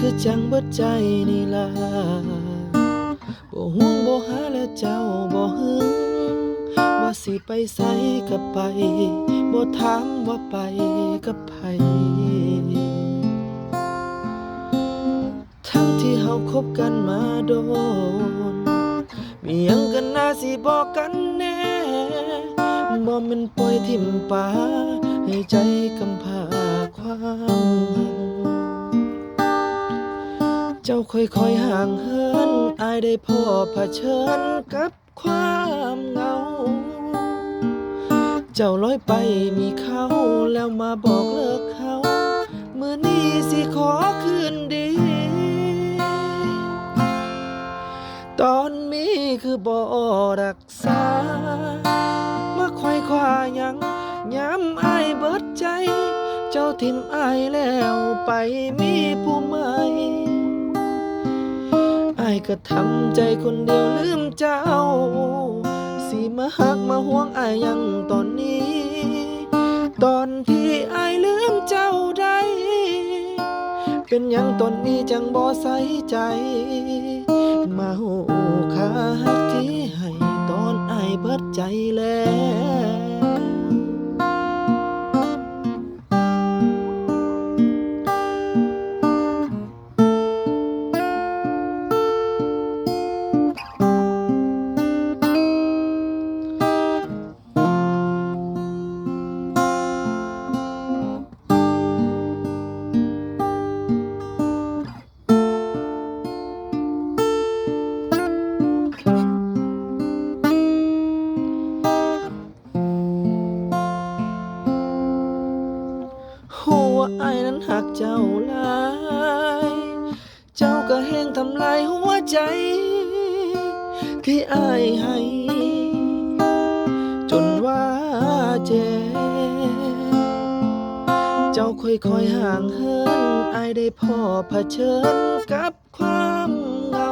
คือจังบิดใจนี่ล่ะบ่ห่วงบ่หาและเจ้าบ่หึงว่าสิไปไสก็ไปบ่ถามว่าไปกับไผทั้งที่เฮาคบกันมาโดน มีหยังกันน่าสิบอกกันแน่บ่แม่นปล่อยทิ่มป่าให้ใจกำพาความ เจ้าค่อยๆห่างเหินอายได้พอเผชิญกับความเหงา เจ้าลอยไปมีเขาแล้วมาบอกเลิกเขามือนี้สิขอคืนดี ตอนนี้คือบ่รักษามาควายควายังย้ำอายเบิดใจ เจ้าทิมอายแล้วไปมีผู้ใหม่ ก็ทำใจคนเดียวลืมเจ้า สิมาหักมาห่วงอายยังตอนนี้ ตอนที่อายลืมเจ้าได้ เป็นยังตอนนี้จังบ่ใส่ใจ มาหูค่าหักที่ให้ตอนอายเบิดใจแล้ว วาอายนั้นหักเจ้าหลาย เจ้าก็แห้งทำลายหัวใจ ที่อายให้ จนว่าเจ็บเจ้าค่อยๆห่างเหินอายได้พ่อเผชิญกับความเหงา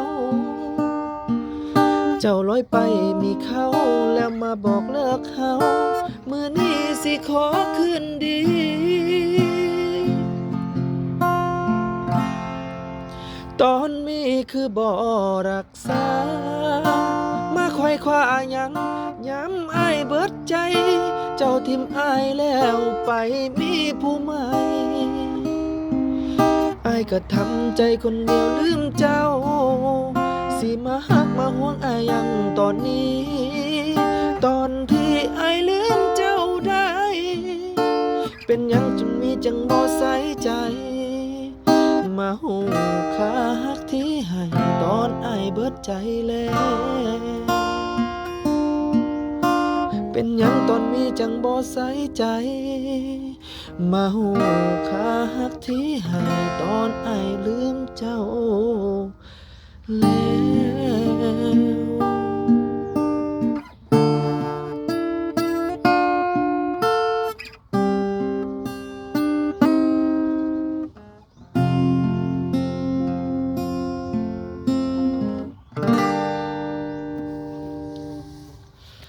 เจ้าลอยไปมีเขาแล้วมาบอกเลิกเขามือนี้สิขอคืนดี คือบ่รักษา มาควายควายังย้ำอายเบิดใจ เจ้าทิมอายแล้วไปมีผู้ใหม่อายก็ทำใจคนเดียวลืมเจ้า สิมาหักมาห่วงอายยังตอนนี้ ตอนที่อายลืมเจ้าได้ เป็นยังจนมีจังบ่ใส่ใจ มาหูค่าหักที่ให้ ตอนอายเบิดใจแล้ว เป็นยังตอนมีจังบ่ใส่ใจ มาหูคาหักที่หายตอนอายลืมเจ้าแล้ว